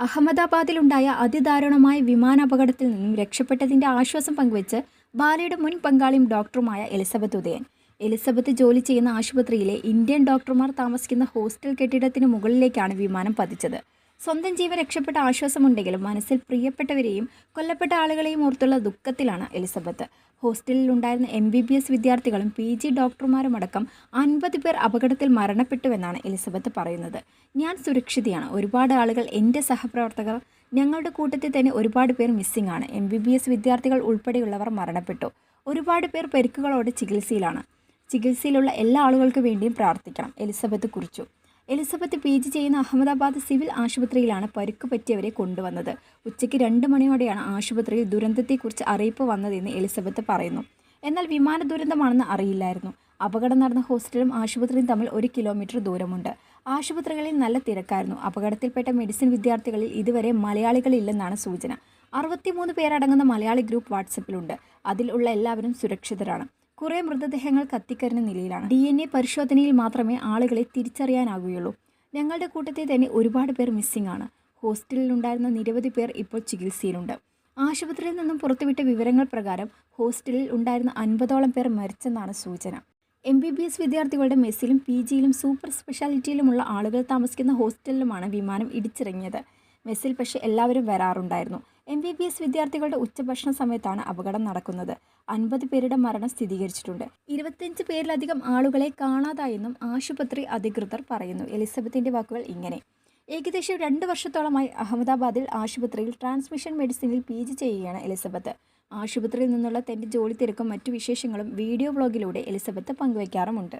അഹമ്മദാബാദിലുണ്ടായ അതിദാരുണമായ വിമാനാപകടത്തിൽ നിന്നും രക്ഷപ്പെട്ടതിന്റെ ആശ്വാസം പങ്കുവച്ച് ബാലയുടെ മുൻ പങ്കാളിയും ഡോക്ടറുമായ എലിസബത്ത് ഉദയൻ. എലിസബത്ത് ജോലി ചെയ്യുന്ന ആശുപത്രിയിലെ ഇന്ത്യൻ ഡോക്ടർമാർ താമസിക്കുന്ന ഹോസ്റ്റൽ കെട്ടിടത്തിന് മുകളിലേക്കാണ് വിമാനം പതിച്ചത്. സ്വന്തം ജീവൻ രക്ഷപ്പെട്ട ആശ്വാസമുണ്ടെങ്കിലും മനസ്സിൽ പ്രിയപ്പെട്ടവരെയും കൊല്ലപ്പെട്ട ആളുകളെയും ഓർത്തുള്ള ദുഃഖത്തിലാണ് എലിസബത്ത്. ഹോസ്റ്റലിൽ ഉണ്ടായിരുന്ന എം ബി ബി എസ് വിദ്യാർത്ഥികളും പി ജി ഡോക്ടർമാരും അടക്കം അൻപത് പേർ അപകടത്തിൽ മരണപ്പെട്ടുവെന്നാണ് എലിസബത്ത് പറയുന്നത്. ഞാൻ സുരക്ഷിതയാണ്. ഒരുപാട് ആളുകൾ എന്റെ സഹപ്രവർത്തകർ ഞങ്ങളുടെ കൂട്ടത്തിൽ തന്നെ ഒരുപാട് പേർ മിസ്സിംഗ് ആണ് എം ബി ബി എസ് വിദ്യാർത്ഥികൾ ഉൾപ്പെടെയുള്ളവർ മരണപ്പെട്ടു. ഒരുപാട് പേർ പരിക്കുകളോടെ ചികിത്സയിലാണ്. ചികിത്സയിലുള്ള എല്ലാ ആളുകൾക്ക് വേണ്ടിയും പ്രാർത്ഥിക്കണം. എലിസബത്ത് കുറിച്ചു. എലിസബത്ത് പി ജി ചെയ്യുന്ന അഹമ്മദാബാദ് സിവിൽ ആശുപത്രിയിലാണ് പരുക്ക് പറ്റിയവരെ കൊണ്ടുവന്നത്. ഉച്ചയ്ക്ക് രണ്ട് മണിയോടെയാണ് ആശുപത്രിയിൽ ദുരന്തത്തെക്കുറിച്ച് അറിയിപ്പ് വന്നതെന്ന് എലിസബത്ത് പറയുന്നു. എന്നാൽ വിമാന ദുരന്തമാണെന്ന് അറിയില്ലായിരുന്നു. അപകടം നടന്ന ഹോസ്റ്റലും ആശുപത്രിയും തമ്മിൽ ഒരു കിലോമീറ്റർ ദൂരമുണ്ട്. ആശുപത്രികളിൽ നല്ല തിരക്കായിരുന്നു. അപകടത്തിൽപ്പെട്ട മെഡിസിൻ വിദ്യാർത്ഥികളിൽ ഇതുവരെ മലയാളികളില്ലെന്നാണ് സൂചന. അറുപത്തിമൂന്ന് പേരടങ്ങുന്ന മലയാളി ഗ്രൂപ്പ് വാട്സപ്പിലുണ്ട് അതിലുള്ള എല്ലാവരും സുരക്ഷിതരാണ്. കുറേ മൃതദേഹങ്ങൾ കത്തിക്കരിഞ്ഞ നിലയിലാണ്. ഡി എൻ എ പരിശോധനയിൽ മാത്രമേ ആളുകളെ തിരിച്ചറിയാനാകുകയുള്ളൂ ഞങ്ങളുടെ കൂട്ടത്തിൽ തന്നെ ഒരുപാട് പേർ മിസ്സിംഗ് ആണ്. ഹോസ്റ്റലിൽ ഉണ്ടായിരുന്ന നിരവധി പേർ ഇപ്പോൾ ചികിത്സയിലുണ്ട്. ആശുപത്രിയിൽ നിന്നും പുറത്തുവിട്ട വിവരങ്ങൾ പ്രകാരം ഹോസ്റ്റലിൽ ഉണ്ടായിരുന്ന അൻപതോളം പേർ മരിച്ചെന്നാണ് സൂചന. എം ബി ബി എസ് വിദ്യാർത്ഥികളുടെ മെസ്സിലും പി ജിയിലും സൂപ്പർ സ്പെഷ്യാലിറ്റിയിലുമുള്ള ആളുകൾ താമസിക്കുന്ന ഹോസ്റ്റലിലുമാണ് വിമാനം ഇടിച്ചിറങ്ങിയത്. മെസ്സിൽ പക്ഷേ എല്ലാവരും വരാറുണ്ടായിരുന്നു. എം ബി ബി എസ് വിദ്യാർത്ഥികളുടെ ഉച്ചഭക്ഷണ സമയത്താണ് അപകടം നടക്കുന്നത്. അൻപത് പേരുടെ മരണം സ്ഥിരീകരിച്ചിട്ടുണ്ട്. ഇരുപത്തിയഞ്ച് പേരിലധികം ആളുകളെ കാണാതായെന്നും ആശുപത്രി അധികൃതർ പറയുന്നു. എലിസബത്തിന്റെ വാക്കുകൾ ഇങ്ങനെ. ഏകദേശം രണ്ട് വർഷത്തോളമായി അഹമ്മദാബാദിൽ ആശുപത്രിയിൽ ട്രാൻസ്മിഷൻ മെഡിസിനിൽ പി ജി ചെയ്യുകയാണ് എലിസബത്ത്. ആശുപത്രിയിൽ നിന്നുള്ള തന്റെ ജോലി തിരക്കും മറ്റു വിശേഷങ്ങളും വീഡിയോ ബ്ലോഗിലൂടെ എലിസബത്ത് പങ്കുവയ്ക്കാറുമുണ്ട്.